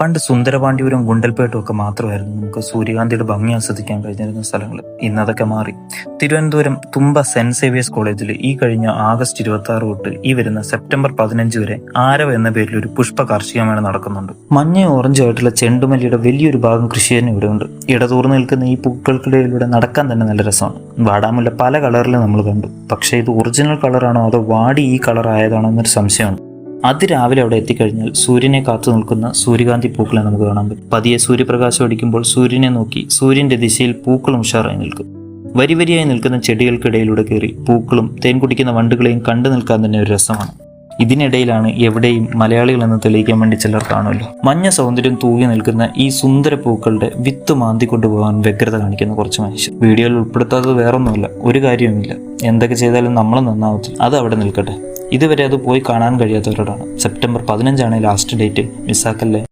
പണ്ട് സുന്ദരപാണ്ഡിപുരം ഗുണ്ടൽപേട്ടും ഒക്കെ മാത്രമായിരുന്നു നമുക്ക് സൂര്യകാന്തിയുടെ ഭംഗി ആസ്വദിക്കാൻ കഴിഞ്ഞിരുന്ന സ്ഥലങ്ങൾ. ഇന്നതൊക്കെ മാറി. തിരുവനന്തപുരം തുമ്പ സെന്റ് സേവിയേഴ്സ് കോളേജിൽ ഈ കഴിഞ്ഞ ആഗസ്റ്റ് ഇരുപത്തി ആറ് തൊട്ട് ഈ വരുന്ന സെപ്റ്റംബർ പതിനഞ്ച് വരെ ആരവ എന്ന പേരിൽ ഒരു പുഷ്പ കാർഷിക മേള നടക്കുന്നുണ്ട് മഞ്ഞ ഓറഞ്ച് ആയിട്ടുള്ള ചെണ്ടുമല്ലിയുടെ വലിയൊരു ഭാഗം കൃഷി തന്നെ ഇവിടെ ഉണ്ട്. ഇടതൂർന്ന് നിൽക്കുന്ന ഈ പൂക്കൾക്കിടയിലൂടെ നടക്കാൻ തന്നെ നല്ല രസമാണ്. വാടാമുല്ല പല കളറിൽ നമ്മൾ കണ്ടു. പക്ഷേ ഇത് ഒറിജിനൽ കളറാണോ അതോ വാടി ഈ കളർ ആയതാണോ എന്നൊരു സംശയമാണ്. അതിരാവിലെ അവിടെ എത്തിക്കഴിഞ്ഞാൽ സൂര്യനെ കാത്തു നിൽക്കുന്ന സൂര്യകാന്തി പൂക്കളെ നമുക്ക് കാണാൻ പറ്റും. പതിയെ സൂര്യപ്രകാശം അടിക്കുമ്പോൾ സൂര്യനെ നോക്കി സൂര്യന്റെ ദിശയിൽ പൂക്കളും ഉഷാറായി നിൽക്കും. വരി വരിയായി നിൽക്കുന്ന ചെടികൾക്കിടയിലൂടെ കയറി പൂക്കളും തേൻ കുടിക്കുന്ന വണ്ടുകളെയും കണ്ടു നിൽക്കാൻ തന്നെ ഒരു രസമാണ്. ഇതിനിടയിലാണ് എവിടെയും മലയാളികൾ എന്ന് തെളിയിക്കാൻ വേണ്ടി ചിലർ കാണുമല്ലോ. മഞ്ഞ സൗന്ദര്യം തൂങ്ങി നിൽക്കുന്ന ഈ സുന്ദര പൂക്കളുടെ വിത്ത് മാന്തി കൊണ്ടുപോകാൻ വ്യഗ്രത കാണിക്കുന്ന കുറച്ച് മനുഷ്യർ. വീഡിയോയിൽ ഉൾപ്പെടുത്താത്തത് വേറൊന്നുമില്ല ഒരു കാര്യവുമില്ല. എന്തൊക്കെ ചെയ്താലും നമ്മൾ നന്നാവത്തില്ല. അത് അവിടെ നിൽക്കട്ടെ. ഇതുവരെ അത് പോയി കാണാൻ കഴിയാത്തവരോടാണ്. സെപ്റ്റംബർ പതിനഞ്ചാണ് ലാസ്റ്റ് ഡേറ്റ് മിസ്സാക്കല്ലേ